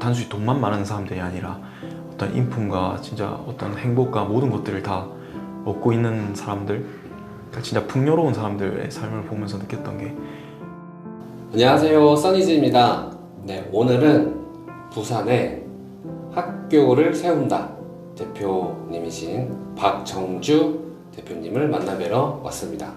단순히 돈만 많은 사람들이 아니라 어떤 인품과 진짜 어떤 행복과 모든 것들을 다 얻고 있는 사람들 그러니까 진짜 풍요로운 사람들의 삶을 보면서 느꼈던 게 안녕하세요, 써니즈입니다. 네, 오늘은 부산에 학교를 세운다 대표님이신 박정주 대표님을 만나뵈러 왔습니다.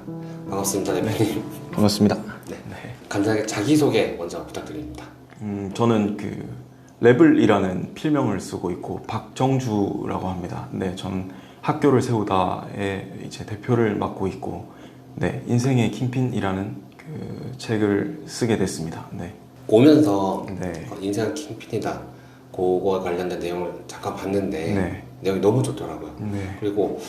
반갑습니다, 대표님. 반갑습니다. 네. 간단하게 자기소개 먼저 부탁드립니다. 음, 저는 그 레블이라는 필명을 쓰고 있고 박정주라고 합니다. 네, 저는 학교를 세우다의 이제 대표를 맡고 있고 네, 인생의 킹핀이라는 그 책을 쓰게 됐습니다. 네. 오면서 네. 어, 인생 킹핀이다. 그거와 관련된 내용을 잠깐 봤는데 네. 내용이 너무 좋더라고요. 네. 그리고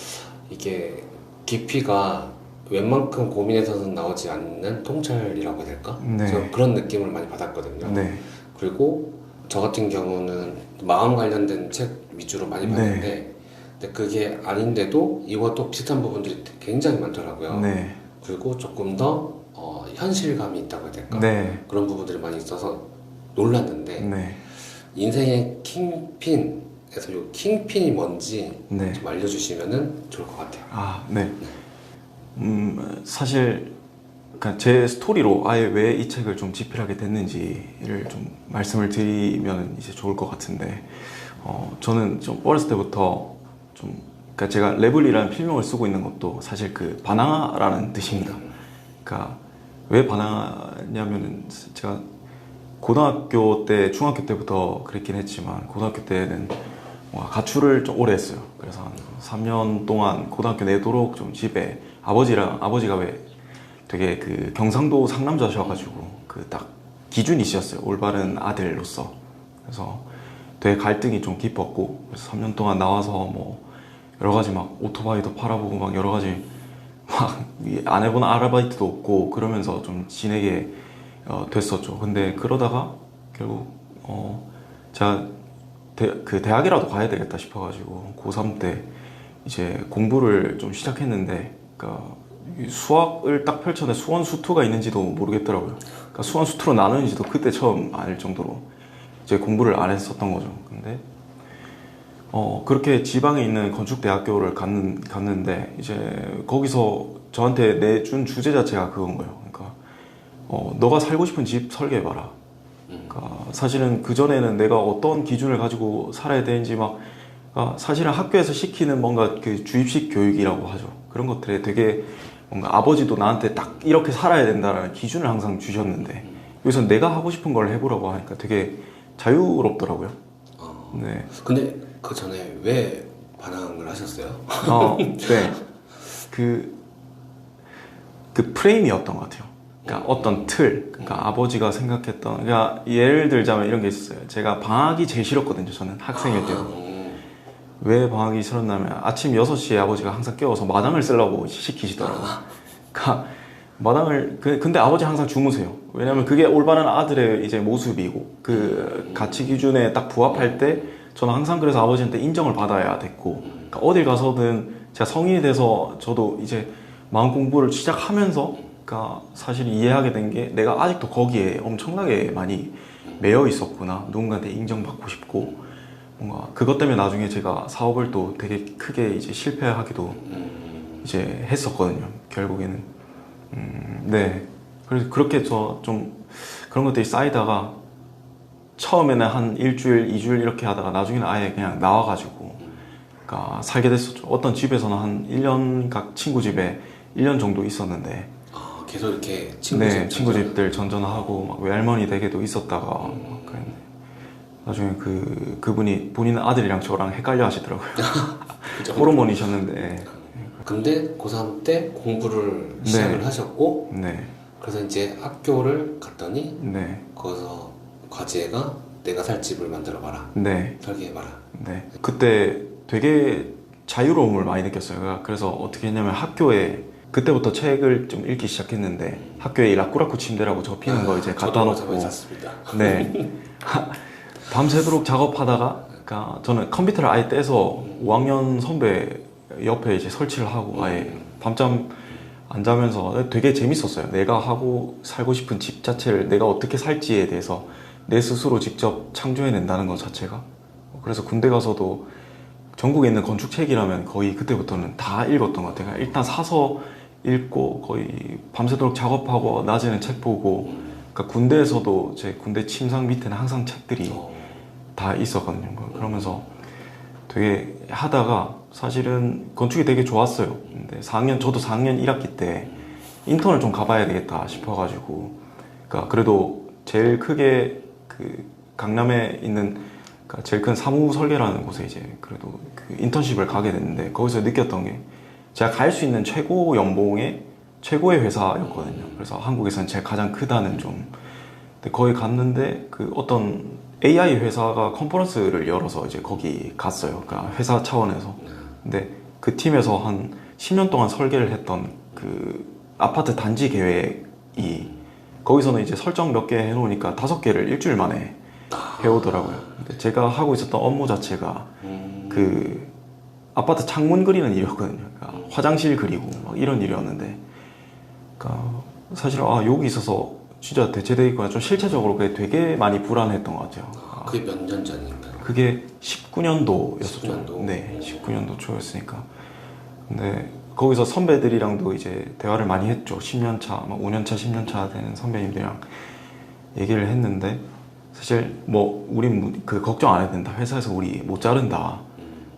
이게 깊이가 웬만큼 고민해서는 나오지 않는 통찰이라고 해야 될까? 네. 그런 느낌을 많이 받았거든요. 네. 그리고 저 같은 경우는 마음 관련된 책 위주로 많이 네. 봤는데 근데 그게 아닌데도 이와 또 비슷한 부분들이 굉장히 많더라고요. 네. 그리고 조금 더 어, 현실감이 있다고 해야 될까? 네. 그런 부분들이 많이 있어서 놀랐는데 네. 인생의 킹핀에서 요 킹핀이 뭔지 네. 좀 알려주시면 좋을 것 같아요. 아, 네. 음, 사실 그러니까 제 스토리로 아예 왜 이 책을 좀 집필하게 됐는지를 좀 말씀을 드리면 이제 좋을 것 같은데, 어, 저는 좀 어렸을 때부터 좀, 그러니까 제가 레블이라는 필명을 쓰고 있는 것도 사실 그 바나라는 뜻입니다. 그러니까 왜 바나냐면은 제가 고등학교 때, 중학교 때부터 그랬긴 했지만 고등학교 때는 가출을 좀 오래 했어요. 그래서 한 3년 동안 고등학교 내도록 좀 집에 아버지랑 아버지가 왜 되게 그 경상도 상남자셔가지고 그 딱 기준이셨어요. 올바른 아들로서. 그래서 되게 갈등이 좀 깊었고 그래서 3년 동안 나와서 뭐 여러 가지 막 오토바이도 팔아보고 막 여러 가지 막 안 해본 아르바이트도 없고 그러면서 좀 지내게 어, 됐었죠. 근데 그러다가 결국 어 제가 대, 그 대학이라도 가야 되겠다 싶어가지고 고3 때 이제 공부를 좀 시작했는데 그러니까 이 수학을 딱 펼쳐내 수원 수투가 있는지도 모르겠더라고요. 그러니까 수원 수투로 나누는지도 그때 처음 알 정도로 이제 공부를 안 했었던 거죠. 근데 어 그렇게 지방에 있는 건축대학교를 갔는, 갔는데 이제 거기서 저한테 내준 주제 자체가 그건 거예요. 그러니까 어 너가 살고 싶은 집 설계해봐라. 그러니까 사실은 그 전에는 내가 어떤 기준을 가지고 살아야 되는지 막 그러니까 사실은 학교에서 시키는 뭔가 그 주입식 교육이라고 하죠. 그런 것들에 되게 뭔가 아버지도 나한테 딱 이렇게 살아야 된다라는 기준을 항상 주셨는데 여기서 내가 하고 싶은 걸 해보라고 하니까 되게 자유롭더라고요. 어, 네. 근데 그 전에 왜 반항을 하셨어요? 어, 네. 그, 그 프레임이었던 것 같아요. 그러니까 어떤 틀, 그러니까 아버지가 생각했던, 그러니까 예를 들자면 이런 게 있었어요. 제가 방학이 제일 싫었거든요. 저는 학생일 때도. 음, 왜 방학이 싫었냐면 아침 6시에 아버지가 항상 깨워서 마당을 쓰려고 시키시더라고요. 그러니까 마당을 그- 근데 아버지 항상 주무세요. 왜냐면 그게 올바른 아들의 이제 모습이고 그 가치 기준에 딱 부합할 때 저는 항상 그래서 아버지한테 인정을 받아야 됐고 그러니까 어딜 가서든 제가 성인이 돼서 저도 이제 마음 공부를 시작하면서 그러니까 사실 이해하게 된 게 내가 아직도 거기에 엄청나게 많이 매여 있었구나 누군가한테 인정받고 싶고 뭔가 그것 때문에 나중에 제가 사업을 또 되게 크게 이제 실패하기도 음, 이제 했었거든요. 결국에는 음, 네. 그래서 그렇게 저 좀 그런 것들이 쌓이다가 처음에는 한 일주일, 이주일 이렇게 하다가 나중에는 아예 그냥 나와가지고 그러니까 살게 됐었죠. 어떤 집에서는 한 1년 각 친구 집에 1년 정도 있었는데 아, 계속 이렇게 친구 네, 집 친구 집들 전전하고 막 외할머니 댁에도 있었다가 막 그랬는데 나중에 그 그분이 본인 아들이랑 저랑 헷갈려 하시더라고요. 그죠? 호르몬이셨는데 근데 고3 때 공부를 시작을 네. 하셨고 네, 그래서 이제 학교를 갔더니 네, 거기서 과제가 내가 살 집을 만들어 봐라 네. 설계해 봐라 네. 그때 되게 자유로움을 많이 느꼈어요. 그래서 어떻게 했냐면 학교에 그때부터 책을 좀 읽기 시작했는데 학교에 이 라꾸라꾸 침대라고 접히는 거 이제 갖다 아, 놓고 네. 밤새도록 작업하다가 그러니까 저는 컴퓨터를 아예 떼서 5학년 선배 옆에 이제 설치를 하고 아예 밤잠 안 자면서 되게 재밌었어요. 내가 하고 살고 싶은 집 자체를 내가 어떻게 살지에 대해서 내 스스로 직접 창조해낸다는 것 자체가 그래서 군대 가서도 전국에 있는 건축책이라면 거의 그때부터는 다 읽었던 것 같아요. 일단 사서 읽고 거의 밤새도록 작업하고 낮에는 책 보고 그러니까 군대에서도 제 군대 침상 밑에는 항상 책들이 어, 다 있었거든요. 그러면서 되게 하다가 사실은 건축이 되게 좋았어요. 근데 4학년 저도 4학년 1학기 때 인턴을 좀 가봐야 되겠다 싶어가지고 그러니까 그래도 제일 크게 그 강남에 있는 그러니까 제일 큰 사무 설계라는 곳에 이제 그래도 그 인턴십을 가게 됐는데 거기서 느꼈던 게 제가 갈 수 있는 최고 연봉의 최고의 회사였거든요. 그래서 한국에서는 제일 가장 크다는 좀. 근데 거기 갔는데 그 어떤 AI 회사가 컨퍼런스를 열어서 이제 거기 갔어요. 그러니까 회사 차원에서. 근데 그 팀에서 한 10년 동안 설계를 했던 그 아파트 단지 계획이 거기서는 이제 설정 몇 개 해놓으니까 다섯 개를 일주일 만에 해오더라고요. 근데 제가 하고 있었던 업무 자체가 음, 그 아파트 창문 그리는 일이었거든요. 그러니까 화장실 그리고 막 이런 일이었는데, 그러니까 사실 아 여기 있어서 진짜 대체돼 있거나 좀 실체적으로 그게 되게 많이 불안했던 것 같아요. 아, 그게 몇 년 전인가요? 그게 19년도였었죠. 19년도? 네, 19년도 초였으니까. 근데 거기서 선배들이랑도 이제 대화를 많이 했죠. 10년 차, 막 5년 차, 10년 차 되는 선배님들이랑 얘기를 했는데 사실 뭐 우린 뭐그 걱정 안 해도 된다. 회사에서 우리 못 자른다.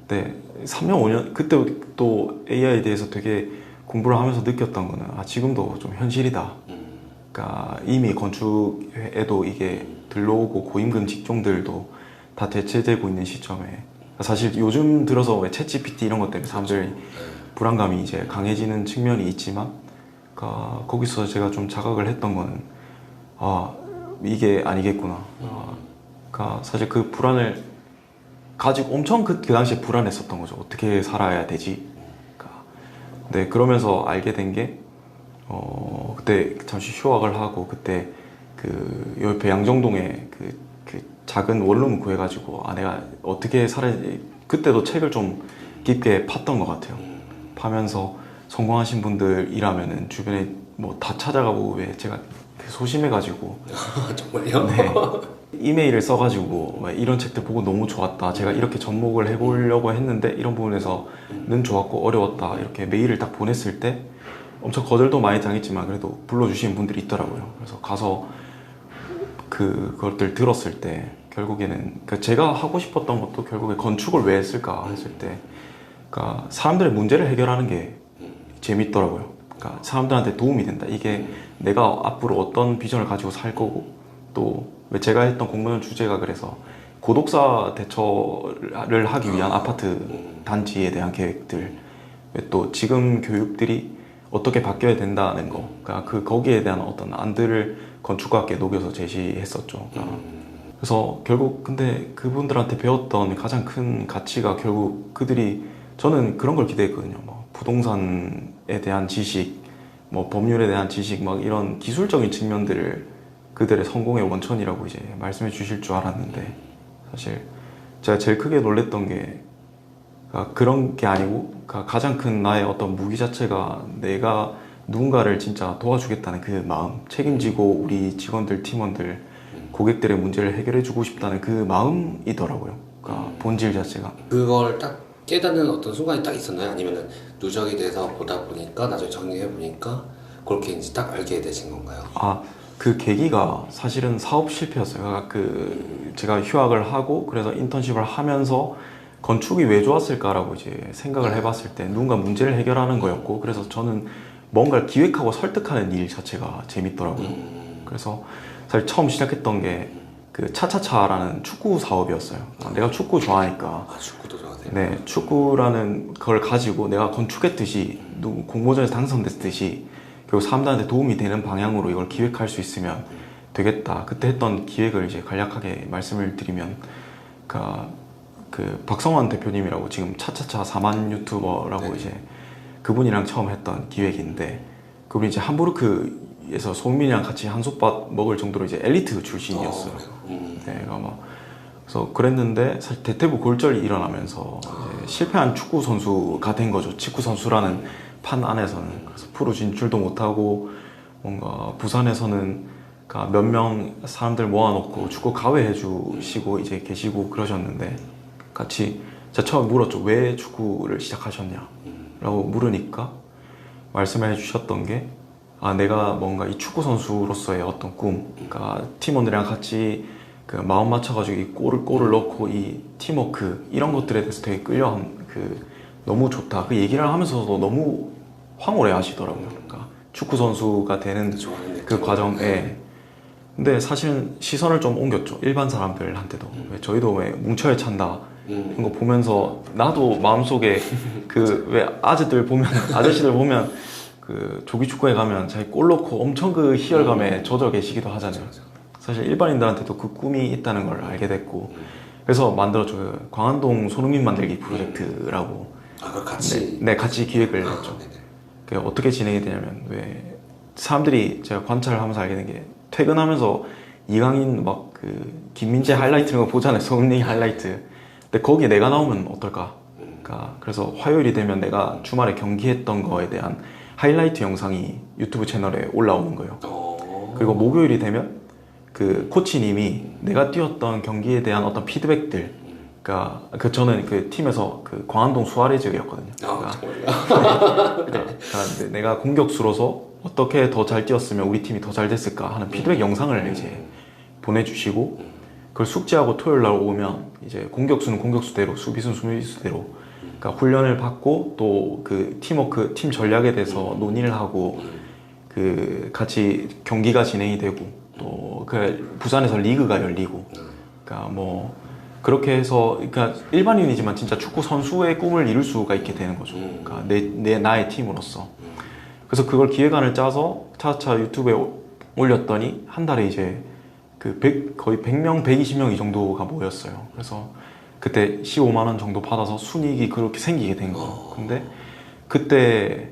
근데 3년, 5년 그때 또 AI에 대해서 되게 공부를 하면서 느꼈던 거는 아 지금도 좀 현실이다. 음, 그러니까 이미 건축에도 이게 들러오고 고임금 직종들도 다 대체되고 있는 시점에 사실 요즘 들어서 왜 챗GPT 이런 것 때문에 사람들이 네. 불안감이 이제 강해지는 측면이 있지만 그러니까 거기서 제가 좀 자각을 했던 거는 아 이게 아니겠구나. 아, 그러니까 사실 그 불안을 가지고 엄청 그, 그 당시에 불안했었던 거죠. 어떻게 살아야 되지? 네 그러면서 알게 된 게 어, 그때 잠시 휴학을 하고 그때 그 옆에 양정동에 그, 그 작은 원룸 구해가지고 아 내가 어떻게 살아야 그때도 책을 좀 깊게 팠던 것 같아요. 파면서 성공하신 분들이라면은 주변에 뭐 다 찾아가고 왜 제가 되게 소심해가지고 정말요? 네. 이메일을 써가지고 왜 이런 책들 보고 너무 좋았다. 제가 이렇게 접목을 해보려고 했는데 이런 부분에서는 좋았고 어려웠다. 이렇게 메일을 딱 보냈을 때 엄청 거절도 많이 당했지만 그래도 불러주신 분들이 있더라고요. 그래서 가서 그 것들 들었을 때 결국에는 그 제가 하고 싶었던 것도 결국에 건축을 왜 했을까 했을 때 그러니까 사람들의 문제를 해결하는 게 재밌더라고요. 그러니까 사람들한테 도움이 된다. 이게 내가 앞으로 어떤 비전을 가지고 살 거고 또왜 제가 했던 공모전 주제가 그래서 고독사 대처를 하기 위한 아파트 단지에 대한 계획들. 왜또 지금 교육들이 어떻게 바뀌어야 된다는 거. 그러니까 그 거기에 대한 어떤 안들을 건축학계에 녹여서 제시했었죠. 그러니까 그래서 결국 근데 그분들한테 배웠던 가장 큰 가치가 결국 그들이 저는 그런 걸 기대했거든요. 뭐 부동산에 대한 지식, 뭐 법률에 대한 지식, 막 이런 기술적인 측면들을 그들의 성공의 원천이라고 이제 말씀해 주실 줄 알았는데 사실 제가 제일 크게 놀랬던 게 그러니까 그런 게 아니고 가장 큰 나의 어떤 무기 자체가 내가 누군가를 진짜 도와주겠다는 그 마음, 책임지고 우리 직원들, 팀원들, 고객들의 문제를 해결해 주고 싶다는 그 마음이더라고요. 그러니까 본질 자체가. 그걸 딱 깨닫는 어떤 순간이 딱 있었나요? 아니면은 누적이 돼서 보다 보니까 나중에 정리해 보니까 그렇게 이제 딱 알게 되신 건가요? 아, 그 계기가 사실은 사업 실패였어요. 그러니까 그 제가 휴학을 하고 그래서 인턴십을 하면서 건축이 왜 좋았을까라고 이제 생각을 해봤을 때 누군가 문제를 해결하는 거였고 그래서 저는 뭔가를 기획하고 설득하는 일 자체가 재밌더라고요. 음, 그래서 사실 처음 시작했던 게 그 차차차라는 축구 사업이었어요. 아, 내가 축구 좋아하니까 아 축구도 좋아하세요? 네, 축구라는 걸 가지고 내가 건축했듯이 누구 공모전에서 당선됐듯이 결국 사람들한테 도움이 되는 방향으로 이걸 기획할 수 있으면 되겠다. 그때 했던 기획을 이제 간략하게 말씀을 드리면, 그러니까 그 박성환 대표님이라고 지금 차차차 4만 유튜버라고 네. 이제 그분이랑 처음 했던 기획인데 그분이 이제 함부르크에서 송민이랑 같이 한솥밥 먹을 정도로 이제 엘리트 출신이었어요. 어, 그래요? 음, 네, 그러니까 막 그래서 그랬는데 사실 대퇴부 골절이 일어나면서 이제 실패한 축구 선수가 된 거죠. 축구 선수라는 판 안에서는 그래서 프로 진출도 못하고 뭔가 부산에서는 그러니까 몇명 사람들 모아놓고 축구 가회 해주시고 이제 계시고 그러셨는데 같이 제가 처음 물었죠 왜 축구를 시작하셨냐 라고 물으니까 말씀을 해주셨던 게 아, 내가 뭔가 이 축구 선수로서의 어떤 꿈, 그러니까 팀원들이랑 같이 그 마음 맞춰가지고 이 골을 골을 넣고 이 팀워크 이런 것들에 대해서 되게 끌려한 그 너무 좋다. 그 얘기를 하면서도 너무 황홀해 하시더라고요. 그러니까 축구 선수가 되는 그 과정에 근데 사실은 시선을 좀 옮겼죠. 일반 사람들한테도 왜 저희도 왜 뭉쳐야 찬다 음. 이런 거 보면서 나도 마음속에 그 왜 아재들 보면 아저씨들 보면 그 조기 축구에 가면 자기 골 넣고 엄청 그 희열감에 젖어 계시기도 하잖아요. 사실 일반인들한테도 그 꿈이 있다는 걸 알게 됐고 그래서 만들었죠. 그 광안동 손흥민 만들기 프로젝트라고 아, 같이. 네, 네, 같이 기획을 아, 했죠. 네네. 그 어떻게 진행이 되냐면 왜 사람들이 제가 관찰을 하면서 알게 된 게 퇴근하면서 이강인 막 그 김민재 하이라이트 이런 거 보잖아요. 손흥민 하이라이트. 근데 거기에 내가 나오면 어떨까? 그러니까 그래서 화요일이 되면 내가 주말에 경기했던 거에 대한 하이라이트 영상이 유튜브 채널에 올라오는 거예요. 어. 그리고 목요일이 되면 그 코치님이 내가 뛰었던 경기에 대한 어떤 피드백들 그러니까 그 저는 그 팀에서 그 광안동 수아레즈였거든요. 아, 그러니까? 그러니까 내가 공격수로서 어떻게 더 잘 뛰었으면 우리 팀이 더 잘 됐을까 하는 피드백 영상을 이제 보내주시고 그걸 숙지하고 토요일 날 오면 이제 공격수는 공격수대로 수비수는 수비수대로. 그러니까 훈련을 받고 또 그 팀워크 팀 전략에 대해서 논의를 하고 그 같이 경기가 진행이 되고 또 그 부산에서 리그가 열리고. 그러니까 뭐 그렇게 해서 그러니까 일반인이지만 진짜 축구 선수의 꿈을 이룰 수가 있게 되는 거죠. 그러니까 내, 내 나의 팀으로서. 그래서 그걸 기획안을 짜서 차차 유튜브에 오- 올렸더니 한 달에 이제 그 100, 거의 100명, 120명 이 정도가 모였어요. 그래서 그때 15만 원 정도 받아서 순이익이 그렇게 생기게 된 거예요. 근데 그때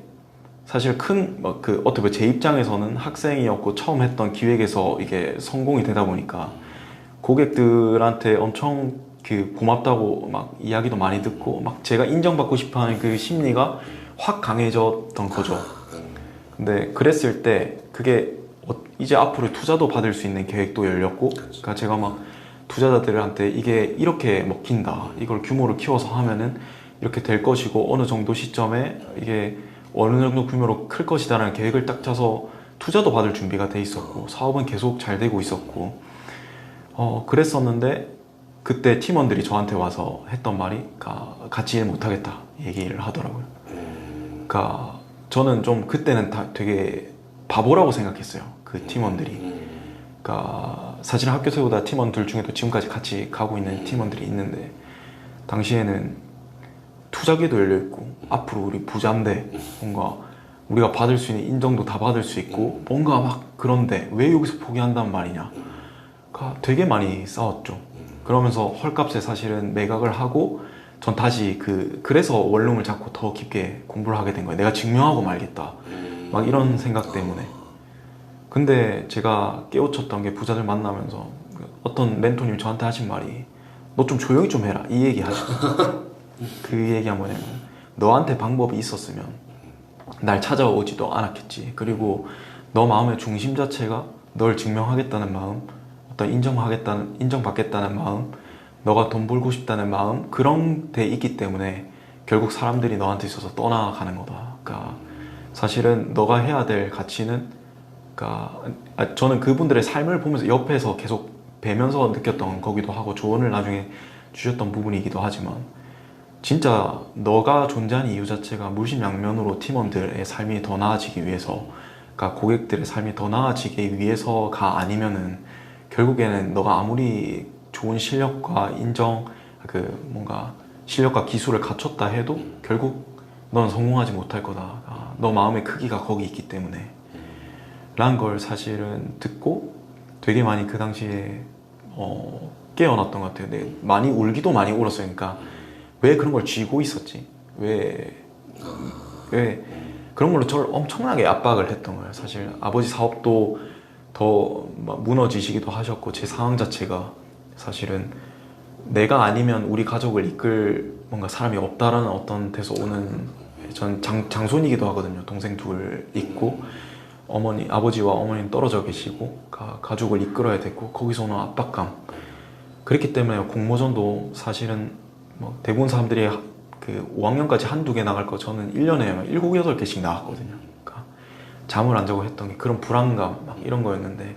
사실 큰 그 어떻게 보면 제 입장에서는 학생이었고 처음 했던 기획에서 이게 성공이 되다 보니까 고객들한테 엄청 그 고맙다고 막 이야기도 많이 듣고 막 제가 인정받고 싶어하는 그 심리가 확 강해졌던 거죠. 근데 그랬을 때 그게 어- 이제 앞으로 투자도 받을 수 있는 계획도 열렸고, 그러니까 제가 막 투자자들한테 이게 이렇게 먹힌다, 이걸 규모를 키워서 하면은 이렇게 될 것이고 어느 정도 시점에 이게 어느 정도 규모로 클 것이다라는 계획을 딱 짜서 투자도 받을 준비가 돼 있었고 사업은 계속 잘 되고 있었고 어 그랬었는데 그때 팀원들이 저한테 와서 했던 말이 가- 같이 일 못하겠다 얘기를 하더라고요. 그러니까 저는 좀 그때는 다 되게 바보라고 생각했어요. 그 팀원들이. 그러니까 사실 학교 세우다 팀원 들 중에도 지금까지 같이 가고 있는 팀원들이 있는데 당시에는 투자기도 열려 있고 앞으로 우리 부자인데 뭔가 우리가 받을 수 있는 인정도 다 받을 수 있고 뭔가 막 그런데 왜 여기서 포기한단 말이냐. 가 되게 많이 싸웠죠. 그러면서 헐값에 사실은 매각을 하고 전 다시 그 그래서 원룸을 잡고 더 깊게 공부를 하게 된 거예요. 내가 증명하고 말겠다. 막 이런 생각 때문에. 근데 제가 깨우쳤던 게 부자들 만나면서 그 어떤 멘토님이 저한테 하신 말이 너 좀 조용히 좀 해라 이 얘기 하시고 그 얘기가 뭐냐면 너한테 방법이 있었으면 날 찾아오지도 않았겠지 그리고 너 마음의 중심 자체가 널 증명하겠다는 마음 어떤 인정하겠다는 인정받겠다는 마음 너가 돈 벌고 싶다는 마음 그런 데 있기 때문에 결국 사람들이 너한테 있어서 떠나가는 거다. 그러니까 사실은 너가 해야 될 가치는 그러니까 아, 저는 그분들의 삶을 보면서 옆에서 계속 뵈면서 느꼈던 거기도 하고 조언을 나중에 주셨던 부분이기도 하지만 진짜 너가 존재하는 이유 자체가 물심양면으로 팀원들의 삶이 더 나아지기 위해서 그러니까 고객들의 삶이 더 나아지기 위해서가 아니면은 결국에는 너가 아무리 좋은 실력과 인정 그 뭔가 실력과 기술을 갖췄다 해도 결국 넌 성공하지 못할 거다. 아, 너 마음의 크기가 거기 있기 때문에. 라는 걸 사실은 듣고 되게 많이 그 당시에 어, 깨어났던 것 같아요. 네, 많이 울기도 많이 울었어요. 그러니까 왜 그런 걸 쥐고 있었지? 왜, 왜 그런 걸로 저를 엄청나게 압박을 했던 거예요. 사실 아버지 사업도 더막 무너지시기도 하셨고 제 상황 자체가 사실은 내가 아니면 우리 가족을 이끌 뭔가 사람이 없다라는 어떤 데서 오는 전 장, 장손이기도 하거든요. 동생 둘 있고 어머니 아버지와 어머니는 떨어져 계시고 가, 가족을 이끌어야 됐고 거기서 오는 압박감 그렇기 때문에 공모전도 사실은 뭐 대부분 사람들이 하- 그 5학년까지 한두 개 나갈 거 저는 1년에 7, 8개씩 나갔거든요. 잠을 안 자고 했던 게 그런 불안감 막 이런 거였는데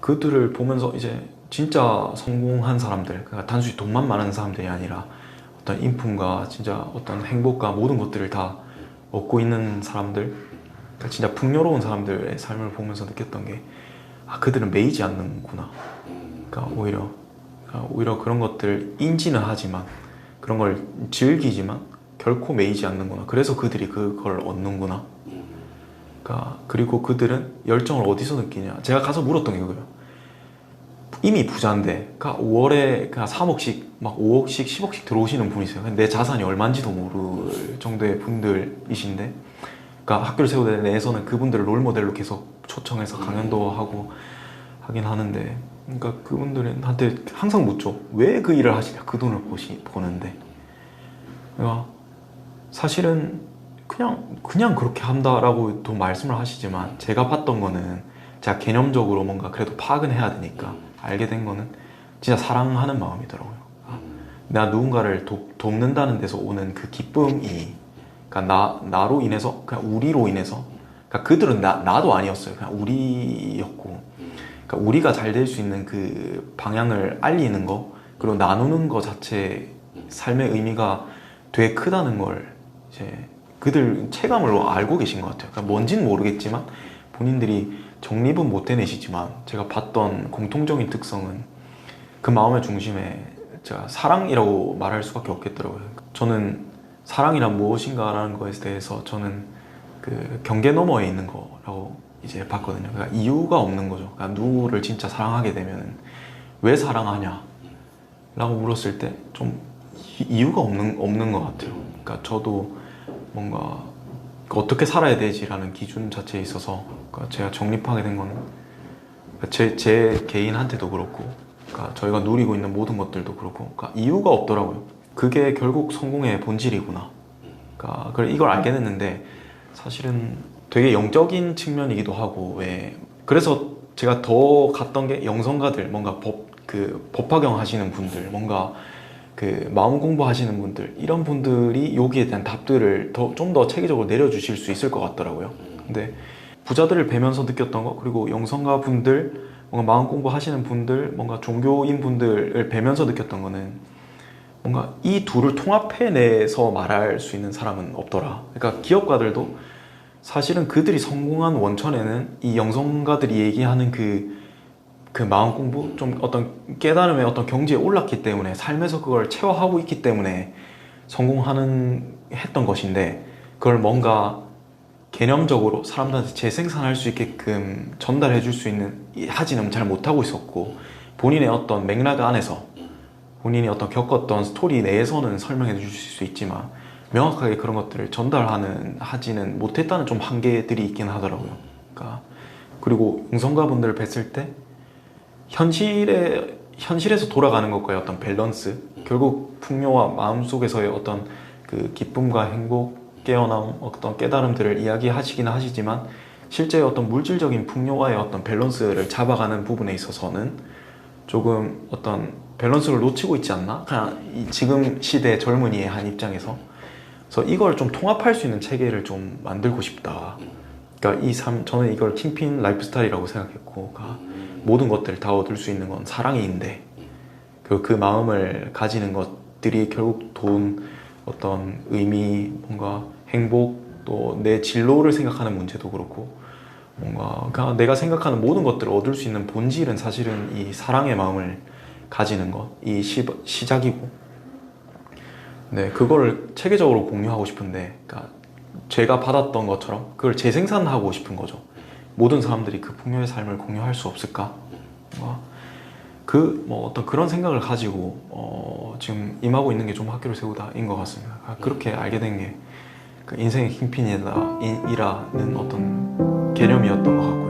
그들을 보면서 이제 진짜 성공한 사람들, 그러니까 단순히 돈만 많은 사람들이 아니라 어떤 인품과 진짜 어떤 행복과 모든 것들을 다 얻고 있는 사람들, 그러니까 진짜 풍요로운 사람들의 삶을 보면서 느꼈던 게 아, 그들은 매이지 않는구나. 그러니까 오히려 그러니까 오히려 그런 것들 인지는 하지만 그런 걸 즐기지만 결코 매이지 않는구나. 그래서 그들이 그걸 얻는구나. 그러니까 그리고 그들은 열정을 어디서 느끼냐? 제가 가서 물었던 게 그거예요. 이미 부자인데, 그러니까 5월에 그냥 3억씩, 막 5억씩, 10억씩 들어오시는 분이세요. 내 자산이 얼마인지도 모를 정도의 분들이신데, 그러니까 학교를 세우는 내에서는 그분들을 롤모델로 계속 초청해서 강연도 하고 하긴 하는데, 그러니까 그분들은 한테 항상 묻죠. 왜 그 일을 하시냐? 그 돈을 보시, 보는데. 그러니까 사실은 그냥 그냥 그렇게 한다라고도 말씀을 하시지만 제가 봤던 거는 제가 개념적으로 뭔가 그래도 파악은 해야 되니까 알게 된 거는 진짜 사랑하는 마음이더라고요. 내가 누군가를 도, 돕는다는 데서 오는 그 기쁨이 그러니까 나 나로 인해서 그냥 우리로 인해서 그러니까 그들은 나 나도 아니었어요. 그냥 우리였고 그러니까 우리가 잘 될 수 있는 그 방향을 알리는 거 그리고 나누는 거 자체 삶의 의미가 되게 크다는 걸 이제 그들 체감으로 알고 계신 것 같아요. 그러니까 뭔지는 모르겠지만 본인들이 정립은 못 해내시지만 제가 봤던 공통적인 특성은 그 마음의 중심에 제가 사랑이라고 말할 수밖에 없겠더라고요. 저는 사랑이란 무엇인가라는 거에 대해서 저는 그 경계 너머에 있는 거라고 이제 봤거든요. 그러니까 이유가 없는 거죠. 그러니까 누구를 진짜 사랑하게 되면은 왜 사랑하냐? 라고 물었을 때 좀 이유가 없는, 없는 것 같아요. 그러니까 저도 뭔가 어떻게 살아야 되지라는 기준 자체에 있어서 그러니까 제가 정립하게 된 거는 그러니까 제, 제 개인한테도 그렇고 그러니까 저희가 누리고 있는 모든 것들도 그렇고 그러니까 이유가 없더라고요. 그게 결국 성공의 본질이구나. 그러니까 그걸 이걸 알게 됐는데 사실은 되게 영적인 측면이기도 하고 왜 그래서 제가 더 갔던 게 영성가들 뭔가 법 그 법화경 하시는 분들 뭔가 그 마음 공부하시는 분들 이런 분들이 여기에 대한 답들을 더좀더 체계적으로 내려주실 수 있을 것 같더라고요. 근데 부자들을 뵈면서 느꼈던 거 그리고 영성가 분들 뭔가 마음 공부하시는 분들 뭔가 종교인 분들을 뵈면서 느꼈던 거는 뭔가 이 둘을 통합해내서 말할 수 있는 사람은 없더라. 그러니까 기업가들도 사실은 그들이 성공한 원천에는 이 영성가들이 얘기하는 그, 그 마음 공부, 좀 어떤 깨달음의 어떤 경지에 올랐기 때문에 삶에서 그걸 체화하고 있기 때문에 성공하는, 했던 것인데 그걸 뭔가 개념적으로 사람들한테 재생산할 수 있게끔 전달해 줄 수 있는, 이- 하지는 잘 못하고 있었고 본인의 어떤 맥락 안에서 본인이 어떤 겪었던 스토리 내에서는 설명해 주실 수 있지만 명확하게 그런 것들을 전달하는 하지는 못했다는 좀 한계들이 있긴 하더라고요. 그러니까 그리고 용성가 분들을 뵀을 때 현실에 현실에서 돌아가는 것과의 어떤 밸런스 결국 풍요와 마음 속에서의 어떤 그 기쁨과 행복 깨어남 어떤 깨달음들을 이야기하시긴 하시지만 실제 어떤 물질적인 풍요와의 어떤 밸런스를 잡아가는 부분에 있어서는 조금 어떤 밸런스를 놓치고 있지 않나? 그냥 이 지금 시대 젊은이의 한 입장에서 그래서 이걸 좀 통합할 수 있는 체계를 좀 만들고 싶다. 그러니까 이 삶, 저는 이걸 킹핀 라이프 스타일이라고 생각했고, 그러니까 모든 것들을 다 얻을 수 있는 건 사랑인데, 그, 그 마음을 가지는 것들이 결국 돈, 어떤 의미, 뭔가 행복, 또 내 진로를 생각하는 문제도 그렇고, 뭔가 그냥 내가 생각하는 모든 것들을 얻을 수 있는 본질은 사실은 이 사랑의 마음을 가지는 것, 이 시, 시작이고, 네, 그걸 체계적으로 공유하고 싶은데, 그러니까 제가 받았던 것처럼 그걸 재생산하고 싶은 거죠. 모든 사람들이 그 풍요의 삶을 공유할 수 없을까? 그 뭐 어떤 그런 생각을 가지고 어, 지금 임하고 있는 게 좀 학교를 세우다인 것 같습니다. 아, 그렇게 알게 된 게 그 인생의 킹핀이다 이라는 어떤 개념이었던 것 같고.